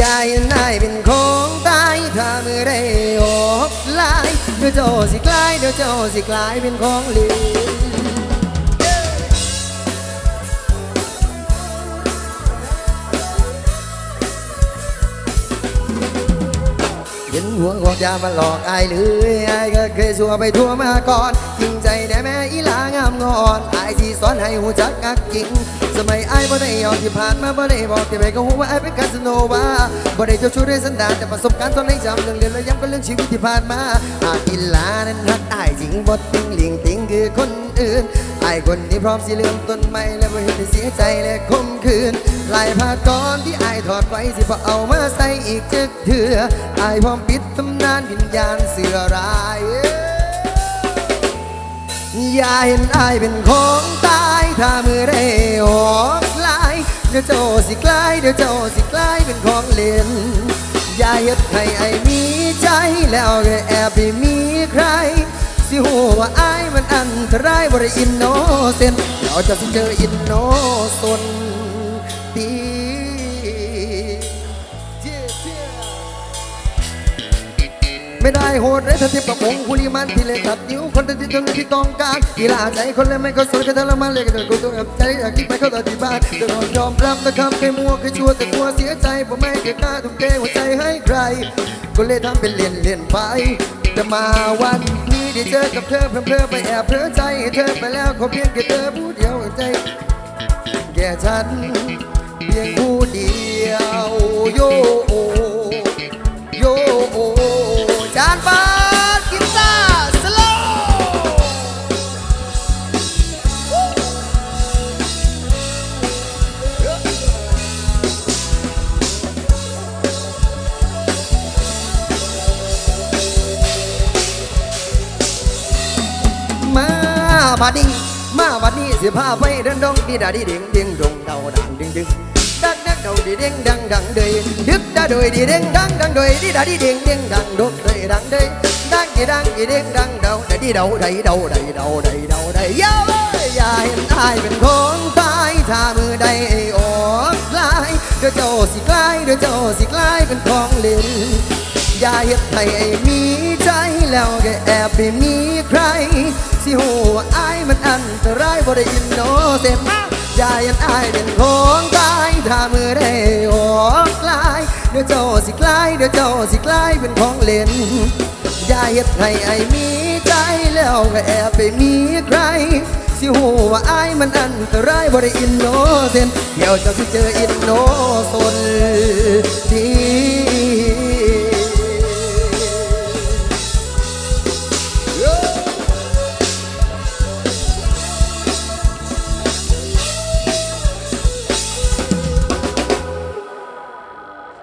ยายนายเป็นของตายถ้ามือได้ออกลายเดี๋ยวเจ้าสิกลายเดี๋ยวเจ้าสิกลายเป็นของเหลว หัวของยามาหลอกไอายหรืออายก็เคยสัวไปทั่วมาก่อนจริงใจได้แม่อีหลางามงอนไอายที่สอนให้หูจักกักจริง สมัยไอายบ่ได้ยอมที่ผ่านมาบ่ได้บอกที่ไปก็หูว่าไอายเป็นคาสโนวาบ่ได้เจ้าชู้ด้วยสันดานแต่ประสบการณ์สอนให้จำเรื่องเรียนและย้ำก็เรื่องชีวิตที่ผ่านมาหากอีหลานั้นรักอายจริงบ่ติงหลิงติงคือคน อื่นอายคนที่พร้อมสิเลื่อมต้นไม้และบ่เห็นเสียใจและคมคืนลายผ้าก้อนที่ไอายถอดไว้สิบ่เอามาใส่อีกจึกเถื่อไอายพร้อมปิดตำนานวิญญาณเสือร้ายอย่าเห็นอายเป็นของตายถ้ามือได้ออกลายเดี๋ยวเจ้าสิกลายเดี๋ยวเจ้าสิกลายเป็นของเล่นอย่าเฮ็ดให้ไอ้มีใจแล้วก็แอบไปมีใคร สิหัวอายมันอันตรายบ่ได้อินโนเซนเดี๋ยวจะสิเจออินโนสนตีไม่ได้โหดเลยถ้าเทียบกับองคุลิมันที่เล็กตัดนิ้วคนที่ทนที่ต้องการกีฬาใจคนเล่นไม่ก็สวยกันแต่ละมันเลยกันแต่กูต้องกับใจอยากคิดไปเข้าต่อที่บ้านจะต้องยอมรับนะครับแค่มัวแค่ชั่วแต่กลัวเสียใจผมไม่เคยกล้าทุ่มเทหัวใจให้ใคร ก็เลยทำเป็นเล่นเล่นไปแต่มาวันนี้ ได้เจอกับเธอเพิ่มเพิ่มไปแอบเพ้อใจให้เธอไปแล้วขอเพียงแค่เธอผู้เดียวใจ แก่ฉัน เพียงผู้เดียวโยโย บัดนี้มาบัดนี้สิพาไปเดินดงดีดาดีเด้งเด้งดงเดาดังดึงดึงดักดักเดาดีเด้งดังดังเดยดึกดาโดยดีเด้งดังดังโดยดีดาดีเด้งเด้งดังดกเดยดังเดยดังดีดังดีเด้งดังเดาดาดีเดาใดเดาใดเดาใดเดาใดยาวเลยอย่าเห็นอายเป็นของตายถ้ามือใดออกลายเดี๋ยวเจ้าสิกลายเดี๋ยวเจ้าสิกลายเป็นของเล่นอย่าเฮ็ดให้ไอ้มีใจแล้วก็แอบไปมีใคร สิหูว่าอายมันอันตรายบ่ได้อินโนเซนอย่าเฮ็ดอายเป็นของตายถ้ามือได้ออกลายเดี๋ยวเจ้าสิกลายเดี๋ยวเจ้าสิกลายเป็นของเล่นย่าเฮ็ดให้ไอ้มีใจแล้วก็แอบไปมีใครสิหูว่าอายมันอันตรายบ่ได้อินโนเซนเดี๋ยวเจ้าสิเจออินโนสนดี